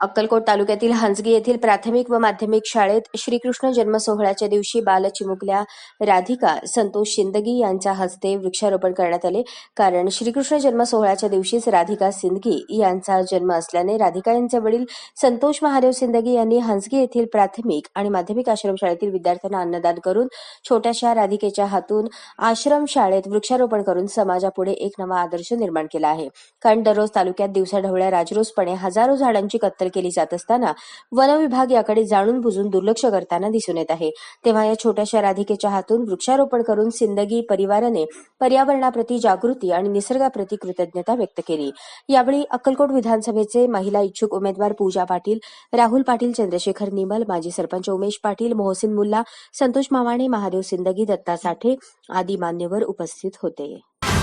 अक्कलकोट तालुक्यातील हंसगी येथील प्राथमिक व माध्यमिक शाळेत श्रीकृष्ण जन्म सोहळ्याच्या दिवशी बालचिमुकल्या राधिका संतोष शिंदगी यांच्या हस्ते वृक्षारोपण करण्यात आले. कारण श्रीकृष्ण जन्म सोहळ्याच्या दिवशीच राधिका सिंदगी यांचा जन्म असल्याने राधिका यांचे वडील संतोष महादेव सिंदगी यांनी हंसगी येथील प्राथमिक आणि माध्यमिक आश्रमशाळेतील विद्यार्थ्यांना अन्नदान करून छोट्याशा राधिकेच्या हातून आश्रम शाळेत वृक्षारोपण करून समाजापुढे एक नवा आदर्श निर्माण केला आहे. कारण दररोज तालुक्यात दिवसाढवळ्या राजरोसपणे हजारो झाडांची कत्तल केली जात असताना वन विभाग याकडे जाणून बुजून दुर्लक्ष करताना दिसून येत आहे. तेव्हा या छोट्याशा राधिकेच्या हातून वृक्षारोपण करून सिंदगी परिवाराने पर्यावरणाप्रती जागृती आणि निसर्गाप्रती कृतज्ञता व्यक्त केली. यावेळी अक्कलकोट विधानसभेचे महिला इच्छुक उमेदवार पूजा पाटील राहुल पाटील चंद्रशेखर निमल माजी सरपंच उमेश पाटील मोहसिन मुल्ला संतोष मावाणे महादेव सिंदगी दत्ता साठे आदी मान्यवर उपस्थित होते.